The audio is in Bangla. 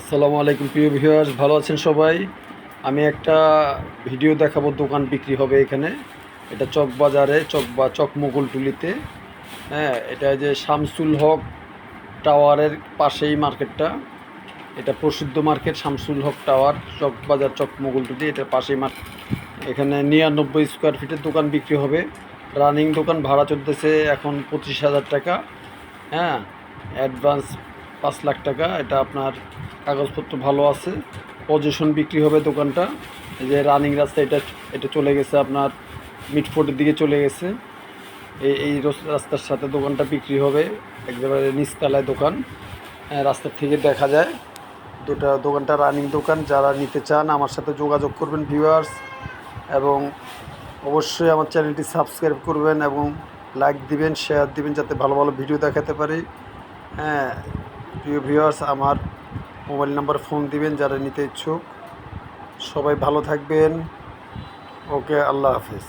আসসালামু আলাইকুম প্রিয় ভিউয়ার্স, ভালো আছেন সবাই? আমি একটা ভিডিও দেখাবো, দোকান বিক্রি হবে এখানে। এটা চক বাজারে, চক বা চক মুকুলটুলিতে হ্যাঁ এটা যে শামসুল হক টাওয়ারের পাশেই মার্কেটটা। এটা প্রসিদ্ধ মার্কেট, শামসুল হক টাওয়ার, চক বাজার, চক এটার পাশেই মার্কেট এখানে নিরানব্বই স্কোয়ার ফিটের দোকান বিক্রি হবে। রানিং দোকান ভাড়া চলতেছে এখন পঁচিশ হাজার টাকা। হ্যাঁ অ্যাডভান্স পাঁচ লাখ টাকা। এটা আপনার কাগজপত্র ভালো আছে। পজিশন বিক্রি হবে দোকানটা। এই যে রানিং রাস্তা, এটা এটা চলে গেছে আপনার মিটফোর্টের দিকে চলে গেছে। এই এই রাস্তার সাথে দোকানটা বিক্রি হবে। একেবারে নিচতলায় দোকান। রাস্তার থেকে দেখা যায়। দুটা দোকানটা রানিং দোকান। যারা নিতে চান, আমার সাথে যোগাযোগ করবেন ভিউয়ার্স এবং অবশ্যই আমার চ্যানেলটি সাবস্ক্রাইব করবেন এবং লাইক দিবেন শেয়ার দিবেন, যাতে ভালো ভালো ভিডিও দেখাতে পারি। হ্যাঁ প্রিয় ভিউয়ার্স, আমার মোবাইল নাম্বার ফোন দিবেন যারা নিতে ইচ্ছুক। সবাই ভালো থাকবেন। ওকে, আল্লাহ হাফেজ।